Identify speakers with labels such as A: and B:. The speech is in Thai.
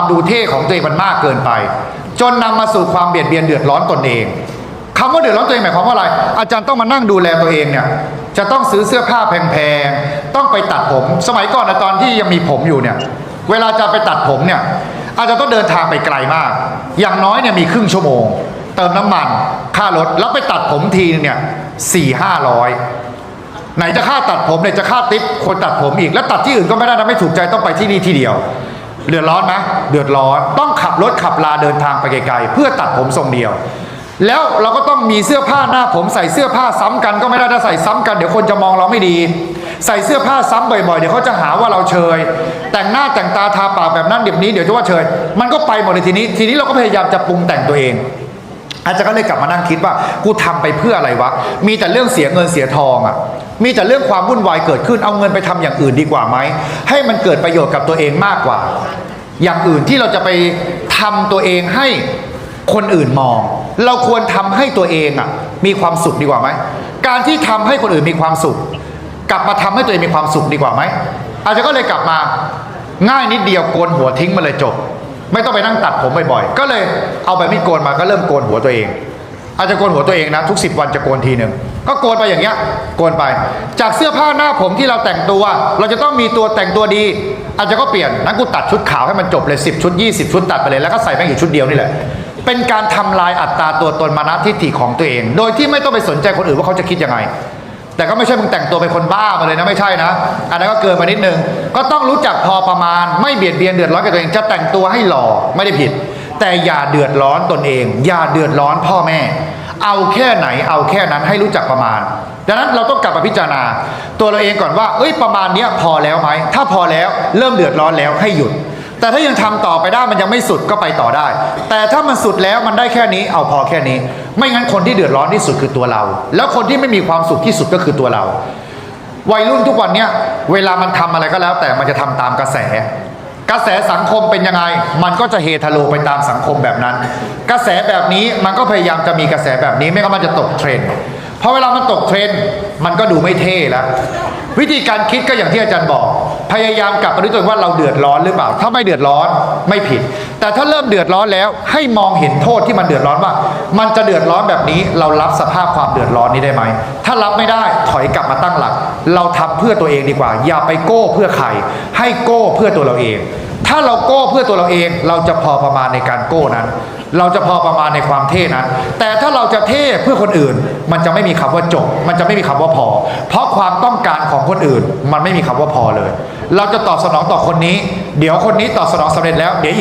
A: ความดูเท่ของตัวเองมันมากเกินไป จนนำมาสู่ความเบียดเบียนเดือดร้อนตนเองคำว่าเดือดร้อนตัวเองหมายความว่าอะไร อาจารย์ต้องมานั่งดูแลตัวเองเนี่ยจะต้องซื้อเสื้อผ้าแพงๆต้องไปตัดผม สมัยก่อนนะตอนที่ยังมีผมอยู่เนี่ยเวลาจะไปตัดผมเนี่ยอาจจะต้องเดินทางไปไกลมาก อย่างน้อยเนี่ยมีครึ่งชั่วโมง เติมน้ำมันค่ารถแล้วไปตัดผมทีนึงเนี่ยสี่ห้าร้อยไหนจะค่าตัดผมเนี่ยจะค่าติปคนตัดผมอีก แล้วตัดที่อื่นก็ไม่ได้นะไม่ถูกใจต้องไปที่นี่ที่เดียว เดือดร้อนไหมเดือดร้อนต้องขับรถขับลาเดินทางไปไกลๆเพื่อตัดผมทรงเดียว แล้วเราก็ต้องมีเสื้อผ้าหน้าผมใส่เสื้อผ้าซ้ำกันก็ไม่ได้ถ้าใส่ซ้ำกันเดี๋ยวคนจะมองเราไม่ดี ใส่เสื้อผ้าซ้ำบ่อยๆเดี๋ยวเขาจะหาว่าเราเชย แต่งหน้าแต่งตาทาปากแบบนั้นแบบนี้เดี๋ยวจะว่าเชยมันก็ไปหมดเลยทีนี้ ทีนี้เราก็พยายามจะปรุงแต่งตัวเองอาจารย์ก็เลยกลับมานั่งคิดว่ากูทำไปเพื่ออะไรวะ มีแต่เรื่องเสียเงินเสียทองอะ่ะ มีแต่เรื่องความวุ่นวายเกิดขึ้น เอาเงินไปทำอย่างอื่นดีกว่าไหม ให้มันเกิดประโยชน์กับตัวเองมากกว่า อย่างอื่นที่เราจะไปทำตัวเองให้คนอื่นมอง เราควรทำให้ตัวเองอะ่ะมีความสุขดีกว่าไหมการที่ทำให้คนอื่นมีความสุข กลับมาทำให้ตัวเองมีความสุขดีกว่าไหมอาจจะก็เลยกลับมาง่ายนิดเดียวโกนหัวทิ้งมาเลยจบ ไม่ต้องไปนั่งตัดผมบ่อยๆก็เลยเอาใบมีดโกนมาก็เริ่มโกนหัวตัวเอง อาจจะโกนหัวตัวเองนะ ทุกสิบวันจะโกนทีหนึ่ง ก็โกนไปอย่างเงี้ยโกนไป จากเสื้อผ้าหน้าผมที่เราแต่งตัว เราจะต้องมีตัวแต่งตัวดี อาจจะก็เปลี่ยนนั้นกูตัดชุดขาวให้มันจบเลย 10 ชุด 20 ชุดตัดไปเลยแล้วก็ใส่แม่งอยู่ชุดเดียวนี่แหละ เป็นการทำลายอัตราตัวตนมานะทิฏฐิของตัวเอง โดยที่ไม่ต้องไปสนใจคนอื่นว่าเขาจะคิดยังไง แต่ก็ไม่ใช่มึงแต่งตัวเป็นคนบ้ามาเลยนะไม่ใช่นะ อันนั้นก็เกินมานิดนึงก็ต้องรู้จักพอประมาณ ไม่เบียดเบียนเดือดร้อนกับตัวเองจะแต่งตัวให้หล่อไม่ได้ผิด แต่อย่าเดือดร้อนตนเอง อย่าเดือดร้อนพ่อแม่ เอาแค่ไหนเอาแค่นั้นให้รู้จักประมาณ ดังนั้นเราต้องกลับมาพิจารณา ตัวเราเองก่อนว่า เอ้ยประมาณเนี้ยพอแล้วไหมถ้าพอแล้วเริ่มเดือดร้อนแล้วให้หยุด แต่ถ้ายังทำต่อไปได้มันยังไม่สุดก็ไปต่อได้ แต่ถ้ามันสุดแล้วมันได้แค่นี้เอาพอแค่นี้ ไม่งั้นคนที่เดือดร้อนที่สุดคือตัวเรา แล้วคนที่ไม่มีความสุขที่สุดก็คือตัวเรา วัยรุ่นทุกวันเนี้ยเวลามันทำอะไรก็แล้ว แต่มันจะทำตามกระแส กระแสสังคมเป็นยังไง มันก็จะเฮทะโลไปตามสังคมแบบนั้น กระแสแบบนี้มันก็พยายามจะมีกระแสแบบนี้ไม่งั้นมันจะตกเทรนด์เพราะเวลามันตกเทรนด์มันก็ดูไม่เท่แล้ว วิธีการคิดก็อย่างที่อาจารย์บอก พยายามกลับมาดูตัวเองว่าเราเดือดร้อนหรือเปล่า ถ้าไม่เดือดร้อนไม่ผิด แต่ถ้าเริ่มเดือดร้อนแล้ว ให้มองเห็นโทษที่มันเดือดร้อนว่า มันจะเดือดร้อนแบบนี้เรารับสภาพความเดือดร้อนนี้ได้ไหมถ้ารับไม่ได้ถอยกลับมาตั้งหลัก เราทำเพื่อตัวเองดีกว่า อย่าไปโก้เพื่อใคร ให้โก้เพื่อตัวเราเอง ถ้าเราโก้เพื่อตัวเราเอง เราจะพอประมาณในการโก้นั้น เราจะพอประมาณในความเท่นั้น แต่ถ้าเราจะเท่เพื่อคนอื่น มันจะไม่มีคำว่าจบ มันจะไม่มีคำว่าพอ เพราะความต้องการของคนอื่น มันไม่มีคำว่าพอเลย เราจะตอบสนองต่อคนนี้ เดี๋ยวคนนี้ตอบสนองสำเร็จแล้วเดี๋ยวอีก